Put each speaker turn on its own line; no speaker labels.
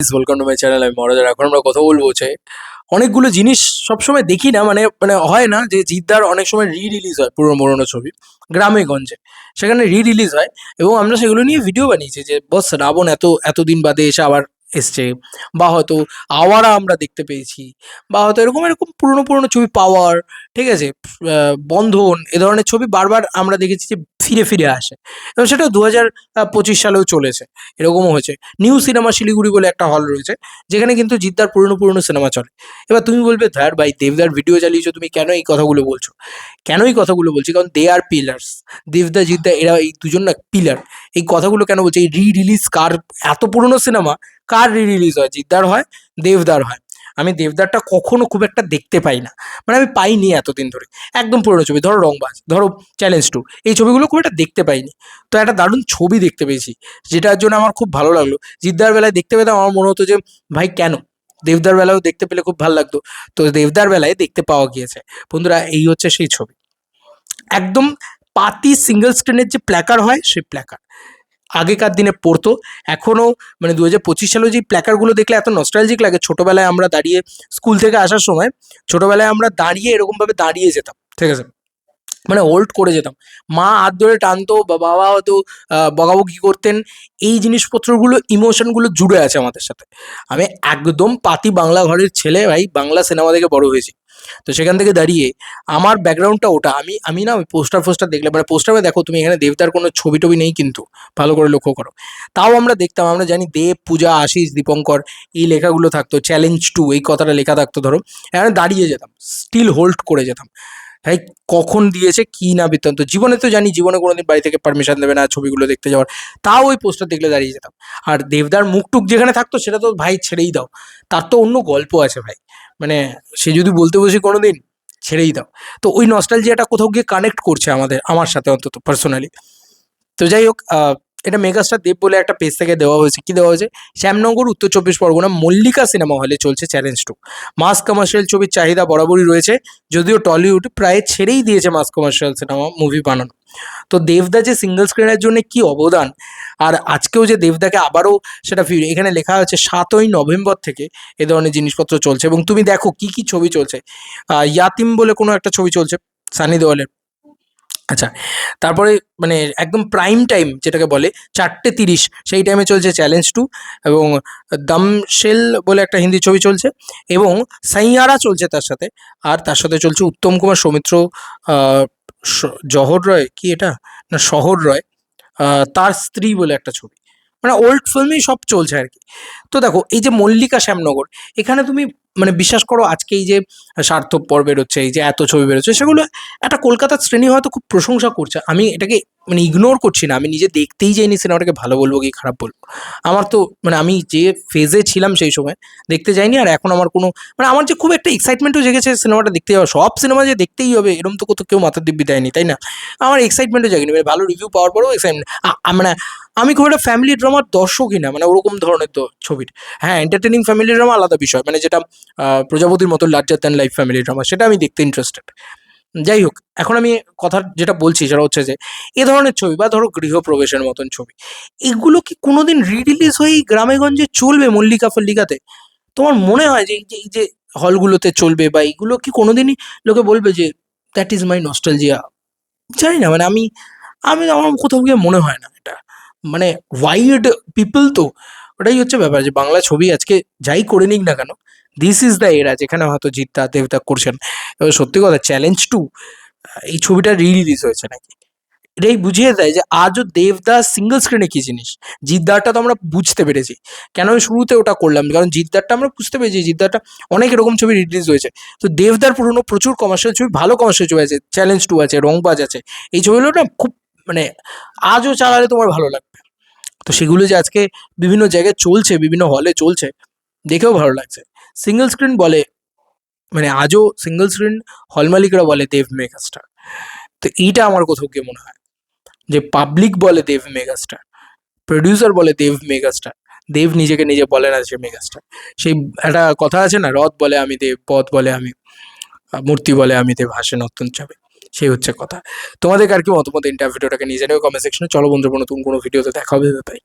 Welcome to my channel আমি মহারাজার এখন আমরা কথা বলব যে অনেকগুলো জিনিস সবসময় দেখি না মানে মানে হয় না যে জিদ্দার অনেক সময় রি রিলিজ হয় পুরনো পুরোনো ছবি গ্রামে গঞ্জে। সেখানে রি রিলিজ হয় এবং আমরা সেগুলো নিয়ে ভিডিও বানিয়েছি যে, বস, রাবণ এত, এতদিন বাদে এসে আবার এসছে। বা হয়তো আওয়ারা আমরা দেখতে পেয়েছি, বা হয়তো এরকম এরকম পুরনো পুরনো ছবি পাওয়ার, ঠিক আছে? বন্ধন, এ ধরনের ছবি বারবার আমরা দেখেছি যে ফিরে ফিরে আসে। এবং সেটা দু হাজার পঁচিশ সালেও চলেছে, এরকমও হয়েছে। নিউ সিনেমা শিলিগুড়ি বলে একটা হল রয়েছে, যেখানে কিন্তু জিদ্দার পুরনো পুরনো সিনেমা চলে। এবার তুমি বলবে, ধ্যার ভাই, দেবদার ভিডিও চালিয়েছো তুমি কেন এই কথাগুলো বলছো? কেন এই কথাগুলো বলছি? কারণ দে আর পিলার্স দেবদা, জিদ্দা, এরা এই দুজন না পিলার এই কথাগুলো কেন বলছে? এই রি রিলিজ কার এত পুরনো সিনেমা কার রি রিলিজ হয়? জিদ্দার হয়? দেবদার হয়। আমি দেবদারটা কখনো খুব একটা দেখতে পাই না। মানে আমি পাইনি এতদিন ধরে। একদম পুরনো ছবি। ধরো রংবাজ, ধরো চ্যালেঞ্জ টু এই ছবিগুলো খুব একটা দেখতে পাইনি। তো একটা দারুণ ছবি দেখতে পেয়েছি, যেটার জন্য আমার খুব ভালো লাগল। জিদ্দার বেলায় দেখতে পেতাম আমার মনে হতো যে, ভাই, কেন? দেবদার বেলায়ও দেখতে পেলে খুব ভালো লাগতো। তো দেবদার বেলায় দেখতে পাওয়া গিয়েছে। বন্ধুরা, এই হচ্ছে সেই ছবি। একদম পাতি সিঙ্গেল স্ক্রিনের যে প্ল্যাকার হয়, সেই প্ল্যাকার আগেকার দিনে পড়তো। এখনও মানে দু হাজার পঁচিশ সালেও যে প্ল্যাকারগুলো দেখলে এত নস্ট্রালজিক লাগে, ছোটোবেলায় আমরা দাঁড়িয়ে স্কুল থেকে আসার সময় ছোটোবেলায় আমরা দাঁড়িয়ে এরকমভাবে দাঁড়িয়ে যেতাম, ঠিক আছে? মানে হোল্ড করে যেতাম। মা হাত ধরে টানতো, বা বাবা হয়তো বকাবকি করতেন, এই জিনিসপত্রগুলো ইমোশনগুলো জুড়ে আছে আমাদের সাথে। আমি একদম পাতি বাংলা ঘরের ছেলে ভাই, বাংলা সিনেমা দেখে বড় হয়েছি। তো সেখান থেকে দাঁড়িয়ে আমার ব্যাকগ্রাউন্ডটা ওটা। আমি আমি না পোস্টার ফোস্টার দেখলে মানে পোস্টারে দেখো, তুমি এখানে দেবতার কোনো ছবি টবি নেই কিন্তু। ভালো করে লক্ষ্য করো। তাও আমরা দেখতাম, আমরা জানি দেব, পূজা, আশিস, দীপঙ্কর, এই লেখাগুলো থাকতো। চ্যালেঞ্জ টু এই কথাটা লেখা থাকতো, ধরো। এখানে দাঁড়িয়ে যেতাম স্টিল হোল্ড করে যেতাম। ভাই, কখন দিয়েছে, কি না বৃত্তান্ত? জীবনে তো জানি, জীবনে কোনোদিন বাড়ি থেকে পারমিশন দেবে না, ছবিগুলো দেখতে যাওয়ার। তাও ওই পোস্টার দেখলে দাঁড়িয়ে যেতাম। আর দেবদার মুখটুক যেখানে থাকতো, সেটা তো ভাই ছেড়েই দাও। তার তো অন্য গল্প আছে ভাই। মানে সে যদি বলতে বসি কোনো দিন ছেড়েই দাও। তো ওই নস্টালজিয়াটা কোথাও গিয়ে কানেক্ট করছে আমাদের, আমার সাথে অন্তত পার্সোনালি তো যাই হোক এটা মেগাস্টার দেব বলে একটা পেজ থেকে দেওয়া হয়েছে। কি দেওয়া হয়েছে? শ্যামনগর, উত্তর চব্বিশ পরগনা, মল্লিকা সিনেমা হলে চলছে চ্যালেঞ্জ টু মাস কমার্শিয়াল ছবির চাহিদা বরাবরই রয়েছে, যদিও টলিউড প্রায় ছেড়েই দিয়েছে মাস কমার্শিয়াল সিনেমা মুভি বানানো। তো দেবদা যে সিঙ্গেল স্ক্রিনের জন্য কি অবদান? আর আজকেও যে দেবদাকে আবারও সেটা ফিরে, এখানে লেখা আছে, সাতই নভেম্বর থেকে এ ধরনের জিনিসপত্র চলছে। এবং তুমি দেখো কি কি ছবি চলছে। ইয়াতিম বলে কোনো একটা ছবি চলছে, সানি দেওয়ালের। আচ্ছা তারপরে মানে একদম প্রাইম টাইম যেটাকে বলে চারটে তিরিশ, সেই টাইমে চলছে চ্যালেঞ্জ টু এবং দমশেল বলে একটা হিন্দি ছবি চলছে এবং সাইয়ারা চলছে তার সাথে আর তার সাথে চলছে উত্তম কুমার সৌমিত্র জহর রয়, কি এটা? না, শহর রয় তার স্ত্রী বলে একটা ছবি। মানে ওল্ড ফিল্মেই সব চলছে আর কি। তো দেখো, এই যে মল্লিকা শ্যামনগর, এখানে তুমি মানে বিশ্বাস করো আজকে এই যে পর্ব বেরোচ্ছে এই যে এত ছবি বেরোচ্ছে, সেগুলো একটা কলকাতার শ্রেণি হয়তো খুব প্রশংসা করছে। আমি এটাকে মানে ইগনোর করছি না। আমি নিজে দেখতেই যাইনি সিনেমাটাকে, ভালো বলব কি খারাপ বলব। আমার তো মানে আমি যে ফেজে ছিলাম সেই সময়, দেখতে যাইনি আর এখন আমার কোনো মানে আমার যে খুব একটা এক্সাইটমেন্টও জেগেছে সিনেমাটা দেখতে যাওয়া সব সিনেমা যে দেখতেই হবে এরকম তো কোথাও কেউ মাথার দিব্যি দেয়নি, তাই না? আমার এক্সাইটমেন্টও জাগেনি। মানে ভালো রিভিউ পাওয়ার পরেও এক্সাইটমেন্ট মানে আমি খুব একটা ফ্যামিলি ড্রামার দর্শকই না মানে ওরকম ধরনের তো ছবির। হ্যাঁ এন্টারটেনিং ফ্যামিলি ড্রামা আলাদা বিষয় মানে যেটা প্রজাপতির মতো larger than life family drama সেটা আমি দেখতে ইন্টারেস্টেড যাই হোক, এখন আমি কথা যেটা বলছি সেটা হচ্ছে যে, এ ধরনের ছবি বা ধরো গৃহপ্রবেশের মতন ছবি, এগুলো কি কোনোদিন রি রিলিজ হয়ে গ্রামেগঞ্জে চলবে মল্লিকা ফল্লিকাতে? তোমার মনে হয় যে এই যে এই যে হলগুলোতে চলবে বা এইগুলো কি কোনোদিনই লোকে বলবে যে দ্যাট ইজ মাই নস্টালজিয়া জানি না মানে আমি আমি আমার কোথাও গিয়ে মনে হয় না এটা। মানে ওয়াইড পিপল তো ওটাই হচ্ছে ব্যাপার যে বাংলা ছবি আজকে যাই করে নিক না কেন দিস ইজ দ্য এরা যেখানে হয়তো জিদ্দা দেবতা করছেন। এবার সত্যি কথা চ্যালেঞ্জ টু এই ছবিটা রি রিলিজ হয়েছে নাকি? এটাই বুঝিয়ে দেয় যে আজও দেবদাস সিঙ্গেল স্ক্রিনে কী জিনিস? জিদ্দারটা তো আমরা বুঝতে পেরেছি। কেন আমি শুরুতে ওটা করলাম? কারণ জিদ্দারটা আমরা বুঝতে পেরেছি জিদ্দারটা অনেক এরকম ছবি রিলিজ হয়েছে। তো দেবদার পুরনো প্রচুর কমার্শিয়াল ছবি, ভালো কমার্শিয়াল ছবি আছে চ্যালেঞ্জ টু আছে, রংবাজ আছে। এই ছবিগুলো না খুব মানে আজও চালালে তোমার ভালো লাগবে। তো সেগুলো যে আজকে বিভিন্ন জায়গায় চলছে, বিভিন্ন হলে চলছে, দেখেও ভালো লাগছে। সিঙ্গেল স্ক্রিন বলে মানে আজও সিঙ্গেল স্ক্রিন হল মালিকরা বলে দেব মেগাস্টার তো এইটা আমার কোথাও গিয়ে মনে হয়। যে পাবলিক বলে দেব মেগাস্টার প্রডিউসার বলে দেব মেগাস্টার দেব নিজেকে নিজে বলে না সে মেগাস্টার সেই একটা কথা আছে না, রথ বলে আমি দেব, পথ বলে আমি মূর্তি বলে আমি দেব, হাসে নতুন চাবে সেই হচ্ছে কথা। তোমাদের আর কি মতামত ইন্টারভিউটাকে নিয়ে জানিও কমেন্ট সেকশনে চলো বন্ধুরা নতুন কোনো ভিডিওতে দেখা হবে তাই